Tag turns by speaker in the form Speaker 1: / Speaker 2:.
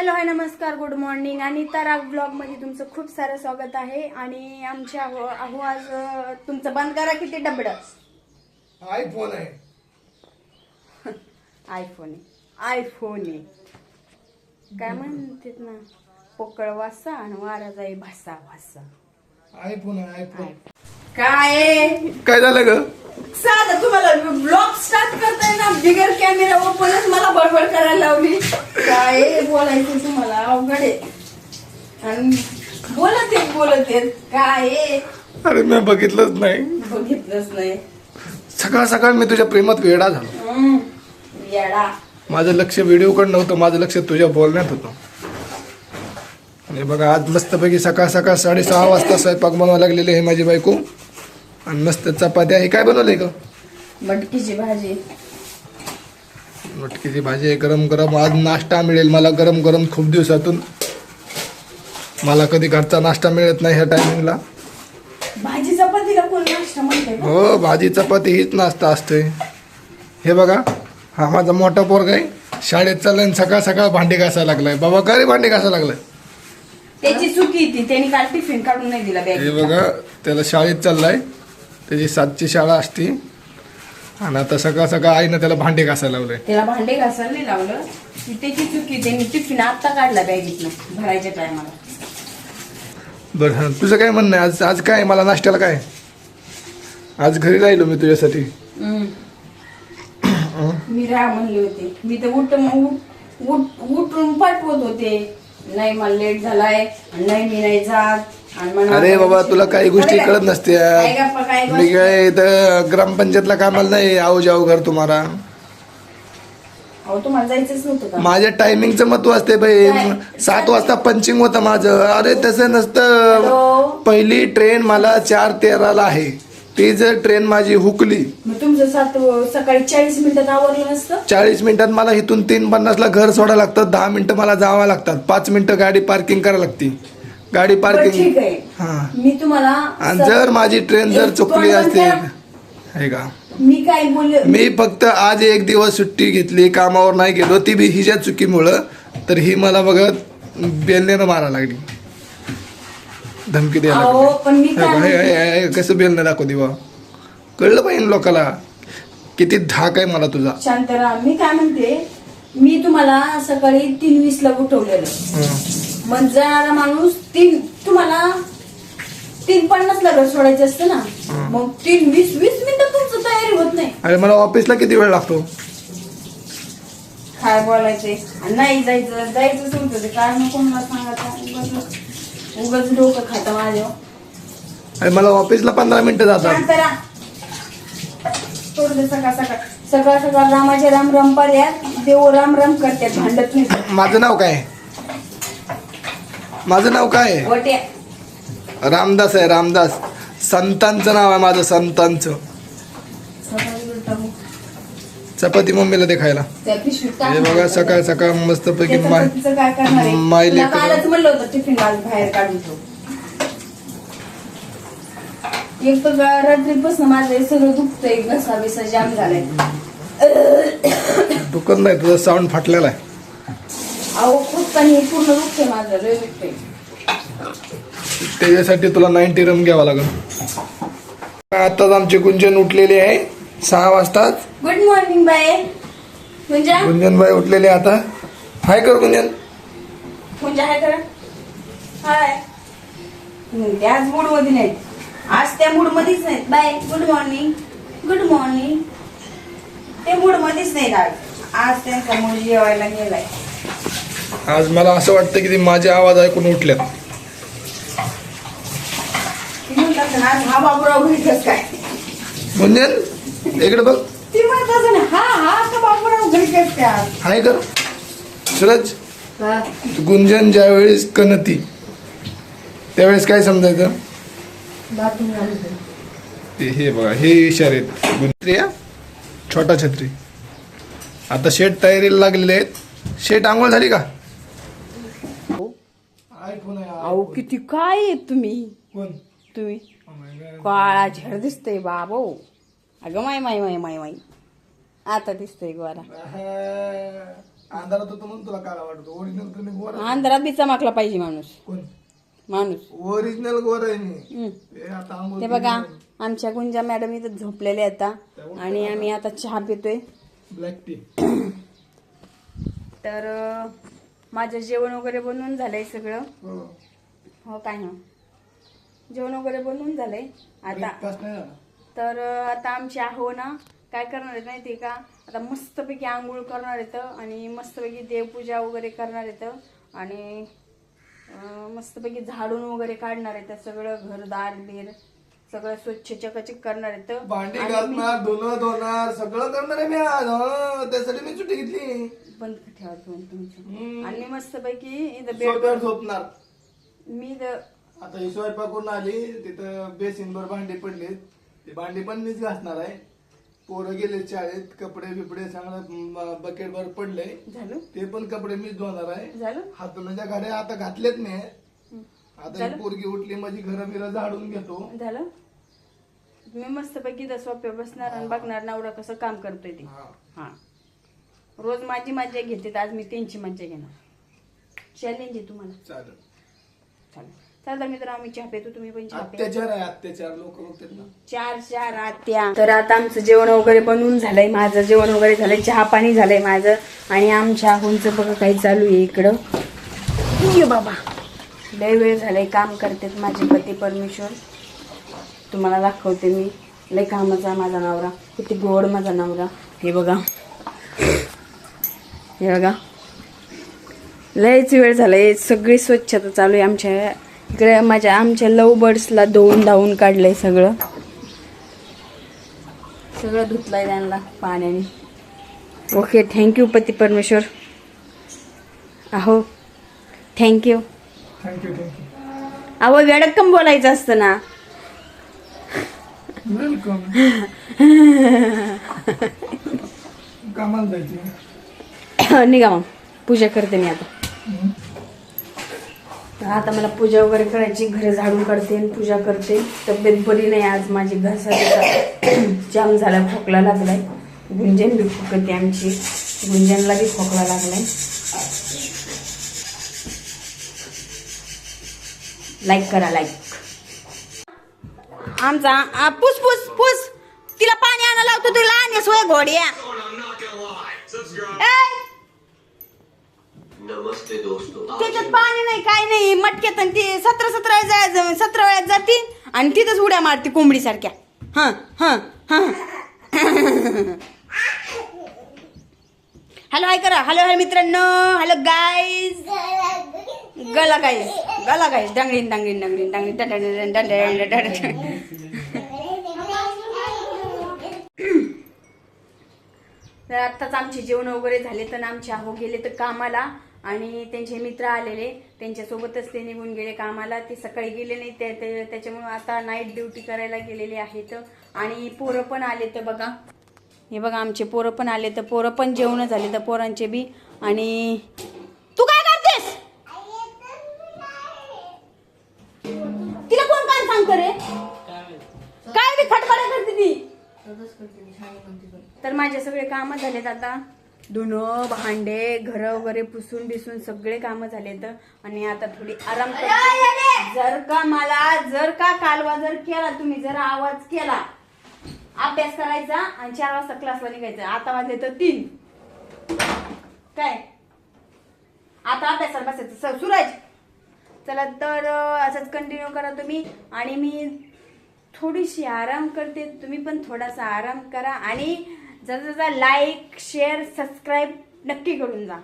Speaker 1: Hello hi नमस्कार good morning. आणि तरा ब्लॉगमध्ये तुमचं खूप सारं स्वागत आहे आणि आमच्या अहो अहो आज तुमचं बंद करा किती डबडं?
Speaker 2: आयफोन आहे.
Speaker 1: आयफोन आहे. आयफोन आहे. काय म्हणतात ना? पोकळ वासा आणि वारा जाई भासा भासा.
Speaker 2: आयफोन आहे आयफोन
Speaker 1: काय?
Speaker 2: काय झालं ग?
Speaker 1: साधं तुम्हाला ब्लॉग स्टार्ट करताय ना? बिगर कॅमेरा ओपनच मला बडबड करायला लावली. काय बोलायचं तुम्हाला? अवघड आहे. आणि बोलत येत बोलत येत काय आहे?
Speaker 2: अरे मी बघितलंच नाही.
Speaker 1: बघितलंच नाही.
Speaker 2: सकाळ सकाळ मी तुझ्या प्रेमात वेडा झालो.
Speaker 1: हम्म, येडा
Speaker 2: माझं लक्ष व्हिडिओकडे नव्हतं माझं लक्ष तुझ्या बोलण्यात होतं. आणि बघा आज मस्तपैकी सकाळ सकाळ साडेसहा वाजता स्वयंपाक बनवायला लागलेली आहे माझी बायको. आणि मस्त चपात्या हे काय बनवलंय ग?
Speaker 1: मटकीची भाजी.
Speaker 2: मटकीची भाजी आहे गरम गरम. आज नाश्ता मिळेल मला गरम गरम खूप दिवसातून. मला कधी घरचा नाश्ता मिळत नाही ह्या टायमिंगला
Speaker 1: भाजी चपातीला कोण नाश्ता म्हणते का?
Speaker 2: हो भाजी चपाती हीच नाश्ता असते हे बघा हा माझा मोठा पोरगा आहे. शाळेत चाललाय आणि सकाळ सकाळ भांडी घासायला लागलाय. बाबा का रे भांडी घासायला लागलाय?
Speaker 1: त्याची चुकी ती त्यांनी काल टिफिन काढून नाही दिला
Speaker 2: हे बघा त्याला शाळेत चाललाय. त्याची सातची शाळा असते. आणि आता सकाळ सकाळ आईनं त्याला भांडी घासायला लावलंय.
Speaker 1: त्याला भांडे घासायला नाही लावलं. ती त्याची चुकी त्यांनी टिफिन आत्ता काढला बॅगीतनं भरायच्या टायमाला
Speaker 2: बरं हां. तुझं काय म्हणणं आहे? आज आज काय? मला नाश्त्याला काय? आज घरी राहिलो मी तुझ्यासाठी.
Speaker 1: मी राहा म्हणले होते. मी तर उठ उठ- उठ- उठून पाठवत होते. नाही मला लेट झालाय. नाही मी नाही जात.
Speaker 2: अरे बाबा तुला काही गोष्टी कळत
Speaker 1: काय?
Speaker 2: नसते
Speaker 1: काय गप्पा, काय
Speaker 2: मी? काय इथं ग्रामपंचायतला कामाला नाही आऊ जाऊ घर तुम्हाला. माझ्या टायमिंगचं महत्त्व असते बाई? सात वाजता पंचिंग होतं माझं. अरे तसं नसतं.
Speaker 1: हॅलो?
Speaker 2: पहिली ट्रेन मला चार तेराला आहे. ती जर ट्रेन माझी हुकली.
Speaker 1: सकाळी चाळीस मिनिटात
Speaker 2: चाळीस मिनिटात मला इथून तीन पन्नासला घर सोडायला लागतं. दहा मिनिटं मला जावं लागतात. पाच मिनिटं गाडी पार्किंग करायला लागते. गाडी
Speaker 1: बरं, ठीक
Speaker 2: पार्किंग
Speaker 1: आहे.
Speaker 2: हा.
Speaker 1: मी तुम्हाला
Speaker 2: आणि जर माझी ट्रेन जर चुकली असते आहे का?
Speaker 1: मी काय बोलले
Speaker 2: मी फक्त आज एक दिवस सुट्टी घेतली कामावर नाही गेलो ती बी हिच्या चुकीमुळं. तर ही मला बघत बेलण्यानं मारा लागली. धमकी द्यायला
Speaker 1: अहो. पण मी
Speaker 2: हे
Speaker 1: काय
Speaker 2: बघ, हे-
Speaker 1: म्हणते?
Speaker 2: हे- हे कसं बेलणं दाखव दिवा? कळलं पाहिजे लोकाला? किती धाक आहे मला तुझा.
Speaker 1: शांतरा मी काय म्हणते? मी तुम्हाला सकाळी तीन वीस ला उठवलेलं.
Speaker 2: हं.
Speaker 1: मग जाणारा माणूस तीन तुम्हाला तीन पन्नास ला घर सोडायचं असतं ना. मग तीन वीस वीस मिनिटं तुमचं तयारी होत नाही.
Speaker 2: अरे मला ऑफिसला किती वेळ लागतो?
Speaker 1: काय बोलायचंय? आणि नाही जायचं जायचं तुमचं ते काय नको मला सांगायचं. उगाच डोकं खातं माझ्या
Speaker 2: अरे मला ऑफिसला पंधरा मिनिटं जातात.
Speaker 1: थोडं सकाळ सकाळ. सकाळ सकाळ रामाचे राम राम पर्यात देव राम राम करतात. भांडत नाही.
Speaker 2: माझं नाव काय? आहे? माझं नाव काय आहे? रामदास आहे रामदास संतांचं नाव आहे माझं संतांचं चपाती मम्मीला दे खायला
Speaker 1: त्या पिशवीत टाक.
Speaker 2: हे बघा सकाळ सकाळ मस्तपैकी
Speaker 1: त्याचं
Speaker 2: माय
Speaker 1: पतीचं काय करणार आहे?
Speaker 2: माय
Speaker 1: तुला
Speaker 2: लेकरं.
Speaker 1: कालच म्हणलं होतं टिफिन आज बाहेर काढून ठेव एक तर गा- रात्रीपासून माझं हे सगळं दुखतंय घसा बिसा जाम झालाय
Speaker 2: दुखत नाही तुझा साऊंड फाटलेला आहे
Speaker 1: अहो खूप काही पूर्ण दुखतंय माझं लय
Speaker 2: त्याच्यासाठी तुला नाईन्टी रम घ्यावा लागेल. आताच आमची गुंजन उठलेली आहे सहा वाजताच.
Speaker 1: गुड मॉर्निंग बाय म्हणजे
Speaker 2: गुंजनबाई उठलेली आहे आता. हाय कर गुंजन.
Speaker 1: म्हणजे हाय करा. हाय. हम्म, ते आज मूडमध्ये नाहीत. आज त्या मूड मध्येच नाहीत bye good morning good morning ते मूड मध्येच नाहीत आज. आज त्यांचा मूड जेवायला गेलाय.
Speaker 2: आज मला असं वाटतं की ती माझे आवाज ऐकून उठल्यात. गुंजन इकडे बघ.
Speaker 1: हा हा
Speaker 2: हाय कर. सूरज गुंजन ज्यावेळेस कनती त्यावेळेस काय समजायचं? ते हे बघा हे इशारे आहेत. गुंत्री हा? छोटा छत्री. आता शेट तयारीला लागलेले आहेत. शेट आंघोळ झाली का?
Speaker 1: अहो किती काय आहे तुम्ही?
Speaker 2: कोण?
Speaker 1: तुम्ही? काळा झेड दिसतंय बाबो. अगं माय माय माय माय माय. आता दिसतंय गोरा.
Speaker 2: अंधारात होतो म्हणून तुला काळा वाटतो. ओरिजिनल तर मी गोरा
Speaker 1: अंधारात बी चमकला पाहिजे माणूस.
Speaker 2: कोण?
Speaker 1: माणूस.
Speaker 2: ओरिजिनल गोरा आहे मी.
Speaker 1: हम्म.
Speaker 2: हे आता आंघोळ
Speaker 1: ते बघा आमच्या गुंजा मॅडम इथं झोपलेले आता आणि आम्ही आता चहा पितोय.
Speaker 2: ब्लॅक टी
Speaker 1: तर अं, माझं जेवण वगैरे बनवून झालंय सगळं.
Speaker 2: हो.
Speaker 1: हो काय ना जेवण वगैरे बनवून झालंय. आता तर आता आमची आहो ना काय करणार आहेत माहिती का? आता मस्तपैकी आंघोळ करणार येतं आणि मस्तपैकी देवपूजा वगैरे करणार येतं आणि मस्तपैकी झाडून वगैरे काढणार येतं सगळं घरदार बीर. सगळं स्वच्छ चकाचक करणार येतं
Speaker 2: भांडी
Speaker 1: आणि
Speaker 2: घालणार धुणं धुणार सगळं करणार आहे मी आज हं, त्यासाठी मी सुट्टी घेतली.
Speaker 1: बंद ठेवा फोन तुमचं. आणि मस्तपैकी इथं बेड
Speaker 2: सोप्यावर झोपणार.
Speaker 1: मी इथं
Speaker 2: आता ही स्वयंपाकून आली तिथं बेसिनभर भांडी पडलीत. ती भांडी पण मीच घासणार आहे. पोरं गेले शाळेत कपडे बिपडे सगळं बकेट भर पडले.
Speaker 1: झालं?
Speaker 2: ते पण कपडे मीच धुणार आहे.
Speaker 1: झालं?
Speaker 2: हातुनाच्या गाड्या आता घातल्यात मी आता ही पोरगी उठली माझी घरं बिरं झाडून घेतो.
Speaker 1: झालं? मी मस्तपैकी इथं सोप्या बसणार आणि बघणार नवरा कसं काम करतोय ते.
Speaker 2: हा.
Speaker 1: हा. रोज माझी मज्जा घेते तर आज मी त्यांची मज्जा घेणार. चॅलेंज आहे तुम्हाला.
Speaker 2: चालेल.
Speaker 1: चालेल. चला तर मित्र आम्ही चहा पितो तुम्ही पण चहा
Speaker 2: अत्याचार आहे अत्याचार. लोक बघतात ना.
Speaker 1: चार चार आत्या. तर आता आमचं जेवण वगैरे बनवून झालंय माझं जेवण वगैरे झालंय चहा पाणी झालंय माझं. आणि आमच्या आहोंचं बघा काही चालू आहे इकडं. ये बाबा. लय वेळ झाले काम करतात माझे पती परमेश्वर. तुम्हाला दाखवते मी. लय कामाचा माझा नवरा. किती गोड माझा नवरा. हे बघा. हे बघा. लयच वेळ झालाय. सगळी स्वच्छता चालू आहे आमच्या इकडे. माझ्या आमच्या लव बर्ड्सला धुवून धावून काढलंय सगळं. सगळं धुतलंय त्यांना पाण्याने. ओके थँक्यू पती परमेश्वर. अहो थँक्यू
Speaker 2: थँक्यू थँक्यू
Speaker 1: अहो वेडक्कम बोलायचं असतं ना.
Speaker 2: वेलकम कामाला जायची
Speaker 1: निघा मग. पूजा करते मी आता. तर आता मला पूजा वगैरे करायची घरी झाडून काढते आणि पूजा करते. तब्येत बरी नाही आज माझी घरसाठी जाम झाला खोकला लागलाय. गुंजन बी खोकते आमची. गुंजनला बी खोकला लागलाय. लाईक करा लाईक आमचा पुस पुस पुस. तिला पाणी आणा लावतो तुला आणि सोय घोड्या ए!
Speaker 3: नमस्ते दोस्तों.
Speaker 1: त्याच्यात पाणी नाही काय नाही. मटक्यात आणि ती सतरा सतरा वेळा सतरा वेळात जाते आणि तिथंच उड्या मारते कोंबडी सारख्या हा हा हा. हॅलो हाय करा. हॅलो हॅलो मित्रांनो. हॅलो गाईज गला गाईज गला गाईज डांगडीन डांगडीन डांगडीन डांगडीन डंडन डंडन डंडन तर आत्ताच आमचे जेवण वगैरे झाले तर आमचे आहो गेले तर कामाला आणि त्यांचे मित्र आलेले. त्यांच्यासोबतच ते निघून गेले कामाला. ते सकाळी गेले नाही ते त्याच्यामुळं त्याच्यामुळे आता नाईट ड्युटी करायला गेलेले आहेत. आणि पोरं पण आले तर बघा. हे बघा आमचे पोरं पण आले तर पोरं पण जेवण झाले तर पोरांचे बी. आणि तू काय करतेस? तिला कोण काय सांगतो रे काय बी खटखट करते ती. तर माझे सगळे कामं झालेत आता. धुणं भांडे घर वगैरे पुसून बिसून सगळे कामं झालेत. आणि आता थोडी आराम करते. जर का मला जर का कालवा जर केला तुम्ही जर आवाज केला अभ्यास करायचा आणि चार वाजता क्लासला निघायचा. आता वाजले तर तीन. काय? आता अभ्यासाला बसायचं. स- सुराज. चला तर असंच कंटिन्यू करा तुम्ही. आणि मी थोडीशी आराम करते. तुम्ही पण थोडासा आराम करा. आणि जर लाईक शेअर सबस्क्राईब नक्की करून जा.